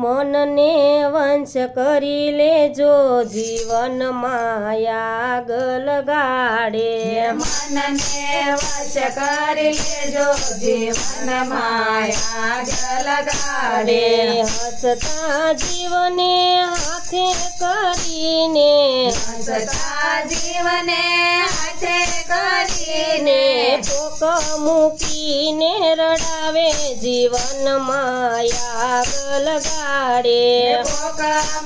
મનને વંશ કરી લેજો જીવન માયા ગલ ગાડે. મનને વંશ કરી લેજો જીવન માયા ગલ ગાડે. હસતા જીવને હાથે કરીને. હસતા જીવને હાથે કરીને. ને મૂકીને રડાવે જીવન માયા લગાડે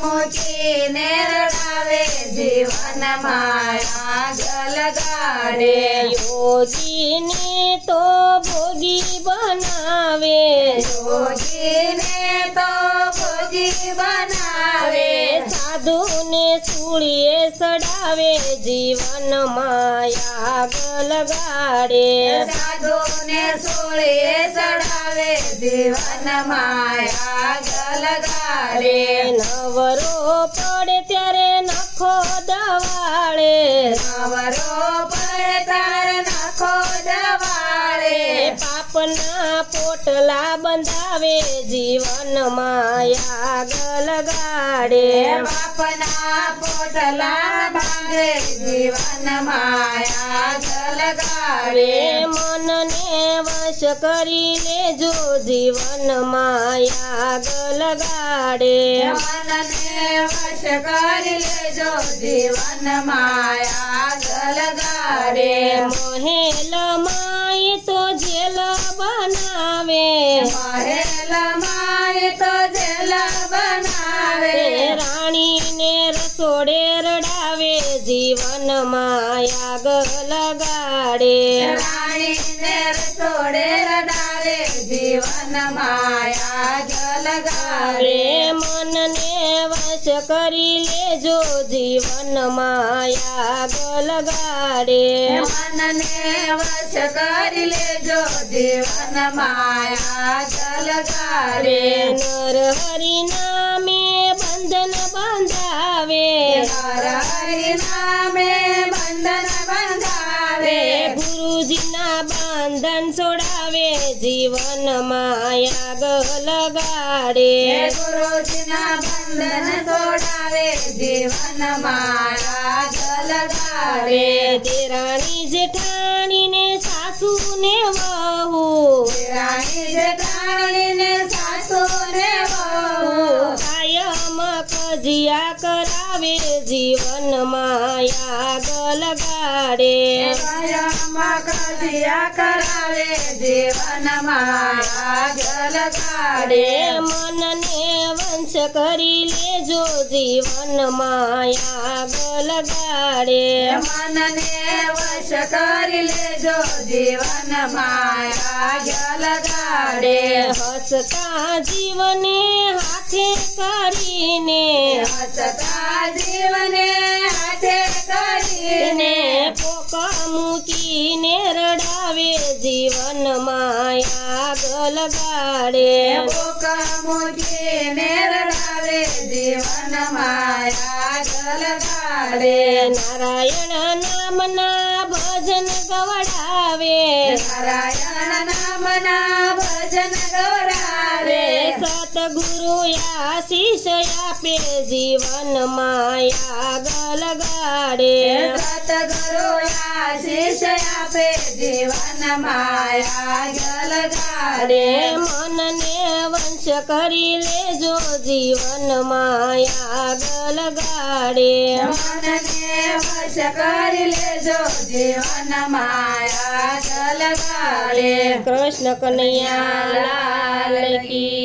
મૂકીને રડાવે જીવન માયા ગલ યોગીને તો ભોગી બનાવે. યોગીને તો ભોગી બનાવે સૂળીએ સડાવે જીવન માયા ગલ ગાડે. સાધુને સોળીએ સડાવે જીવન માયા ગલ ગાડે. નવરો પડે પાપના પોટલા બંધાવે જીવન માયા ગલ ગાડે બાપના પોટલા બાંધે જીવન માયા ગલ ગાડે મનને વશ કરી લેજો જીવન માયા ગલ ગાડે મનને વશ કરી લેજો જીવન માયા ગલ ગાડે મહેલ માય તો જેલ બનાવે? મહેલ માય તો જેલ બનાવે. રાણીને રસોડે રડાવે જીવન માયા લગાડે ગાડે. રાણીને રસોડે રડાવે જીવન માયા ગલ ગાડે. રે મનને વશ કરી લેજો જીવન માયા ગલગાડે. મનને વશ કરી લેજો જીવન માયા ગલગાડે. નર હરિ બંધન છોડાવે જીવન માયા ગલ ગાડે હે ગુરુજીના બંધન છોડાવે જીવન માયા ગલ ગાડે રે દેરાણી જેઠાણીને સાસુને વહુ રાણી જેઠાણીને સાસુને કજિયા કરાવે જીવન માયા ગલ ગાડે. કાયમાં કજિયા કરાવે જીવન માયા ગલ ગાડે. મનને વંશ કરી લેજો જીવન માયા ગલ ગાડે. મનને વંશ કરી લેજો જીવન માયા ગલ ગાડે હસતા જીવને હાથે કરીને હસતા જીવને માયા ગલ ગાડે બોકા મૂકીને રડાવે જીવન માયા ગલ ગાડે નારાયણ નામના ભજન ગવડાવે નારાયણ નામના ભજન ગૌરાવે સતગુરુ આશીષ આપે જીવન માયા ગલ ગાડે. સતગુરુ આશીષ આપે જીવન માયા ગલ ગાડે. રે મનને વંશ કરી લેજો જીવન માયા ગલ ગાડે. મનને વંશ કરી લેજો જીવન માયા ગલ ગાડે. કૃષ્ણ કનૈયા લાલ કી.